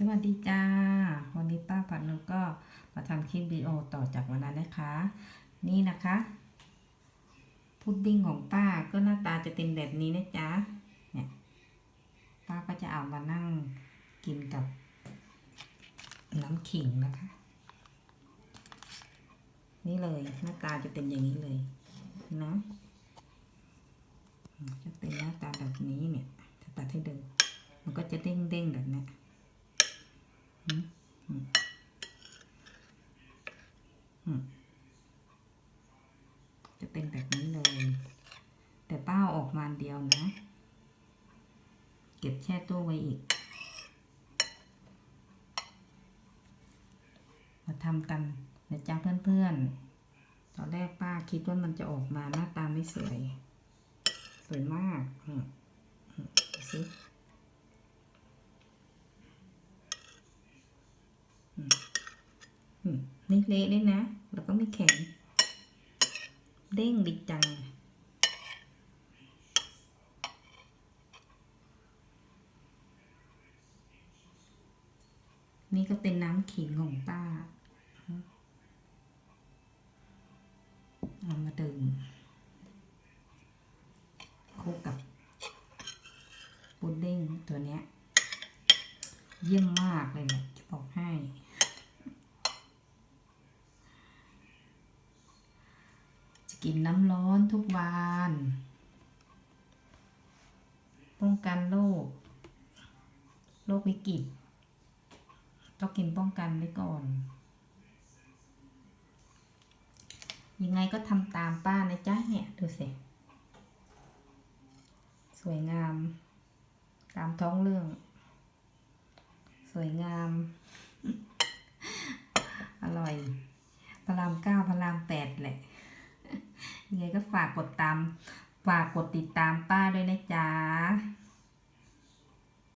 สวัสดีจ้า วันนี้ป้าผัดนุก็มาทำคลิปวิดีโอต่อจากวันนั้นนะคะ นี่นะคะพุดดิ้งของป้าก็หน้าตาจะเป็นแบบนี้นะจ๊ะเนี่ยป้าก็จะเอามานั่งกินกับน้ำขิงนะคะ นี่เลยหน้าตาจะเป็นอย่างนี้เลยนะจะเป็นหน้าตาแบบนี้เนี่ยจะตัดให้ดูมันก็จะเด้งๆแบบนี้ จะเป็นแบบนี้เลย แต่เป้าออกมาเดียวนะ เก็บแช่ตู้ไว้อีก มาทำกันนะจ๊ะเพื่อนๆ ตอนแรกป้าคิดว่ามันจะออกมาหน้าตาไม่สวย สวยมากอืม อืมไม่เละด้วยนะ แล้วก็ไม่แข็ง เด้งดีจัง นี่ก็เป็นน้ำขิงของป้า เอามาดื่มคู่กับพุดดิ้งตัวเนี้ย เยี่ยมมากเลยแหละจะบอกให้ จะ กินน้ำร้อนทุกวันป้องกันโรคโรควิกฤตต้องกินป้องกันไว้ก่อน ยังไงก็ทำตามป้านะจ๊ะเนี่ยดูสิสวยงาม ตามท้องเรื่อง สวยงาม อร่อย พระรามเก้าพระรามแปดแหละ ยังไงก็ฝากกดตาม ฝากกดติดตามป้าด้วยนะจ๊ะ